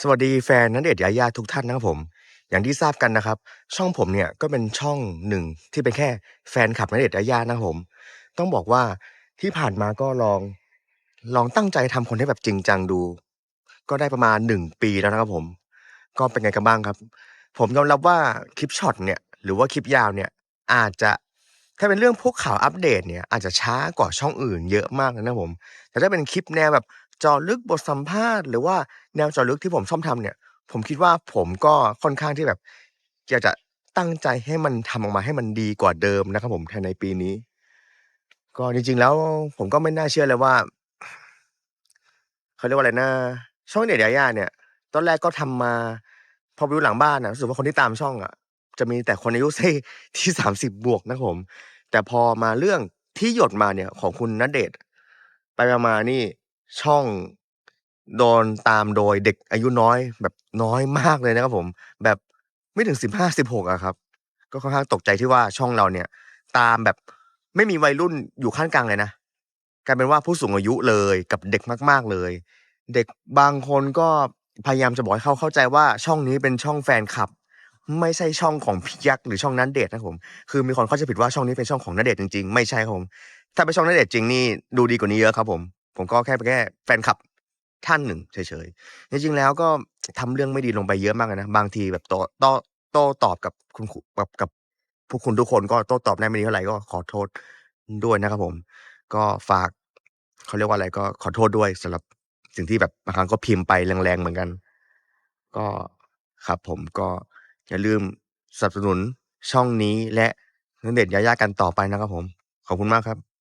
สวัสดีแฟนณเดชน์ยายาทุกท่านนะครับผม อย่างที่ทราบกันนะครับ ช่องผมเนี่ยก็เป็นช่องหนึ่งที่เป็นแค่แฟนคลับณเดชน์ยายานะครับผม ต้องบอกว่าที่ผ่านมาก็ลองลองตั้งใจทำคอนเทนต์แบบจริงจังดู ก็ได้ประมาณ1ปีแล้วนะครับผม ก็เป็นไงกันบ้างครับ ผมยอมรับว่าคลิปช็อตเนี่ยหรือว่าคลิปยาวเนี่ยอาจจะถ้าเป็นเรื่องพวกข่าวอัปเดตเนี่ยอาจจะช้ากว่าช่องอื่นเยอะมากเลยนะครับผม แต่ถ้าเป็นคลิปแนวแบบ เจาะลึกบทสัมภาษณ์ หรือว่าแนวเจาะลึกที่ผมชอบทำเนี่ย ผมคิดว่าผมก็ค่อนข้างที่แบบอยากจะตั้งใจให้มันทำออกมาให้มันดีกว่าเดิมนะครับผมภายในปีนี้ ก็จริง ๆ แล้วผมก็ไม่น่าเชื่อเลยว่า เขาเรียกว่าอะไรนะ ช่องเดชน์ยายาเนี่ย ตอนแรกก็ทำมา พอไปดูหลังบ้านอะรู้สึกว่าคนที่ตามช่องอะจะมีแต่คนอายุเที่ที่30บบวกนะครับผม แต่พอมาเรื่องที่หยดมาเนี่ยของคุณณเดชน์ไปมาๆนี่ ช่องโดนตามโดยเด็กอายุน้อย แบบน้อยมากเลยนะครับผม แบบไม่ถึง 15-16 อะครับ ก็ค่อนข้างตกใจที่ว่า ช่องเราเนี่ยตามแบบไม่มีวัยรุ่นอยู่ขั้นกลางเลยนะ กลายเป็นว่าผู้สูงอายุเลยกับเด็กมาก ๆ เลย เด็กบางคนก็พยายามจะบอกให้เขาเข้าใจว่า ช่องนี้เป็นช่องแฟนคลับ ไม่ใช่ช่องของพี่ยักษ์ หรือช่องณเดชน์นะครับผม คือมีคนเข้าใจผิดว่า ช่องนี้เป็นช่องของณเดชน์จริง ๆ ไม่ใช่ครับผม ถ้าเป็นช่องณเดชน์จริงนี่ดูดีกว่านี้เยอะครับผม ผมก็แค่เป็นแค่แฟนคลับท่านหนึ่งเฉยๆ จริงๆ แล้วก็ทำเรื่องไม่ดีลงไปเยอะมากเลยนะ บางทีแบบโต้โต้โต้ตอบกับคุณกับกับพวกคุณทุกคนก็โต้ตอบได้ไม่ดีเท่าไหร่ก็ขอโทษด้วยนะครับผม ก็ฝากเขาเรียกว่าอะไรก็ขอโทษด้วยสำหรับสิ่งที่แบบบางครั้งก็พิมพ์ไปแรงๆเหมือนกัน ก็ครับผมก็อย่าลืมสนับสนุนช่องนี้และณเดชน์ยายากันต่อไปนะครับผม ขอบคุณมากครับ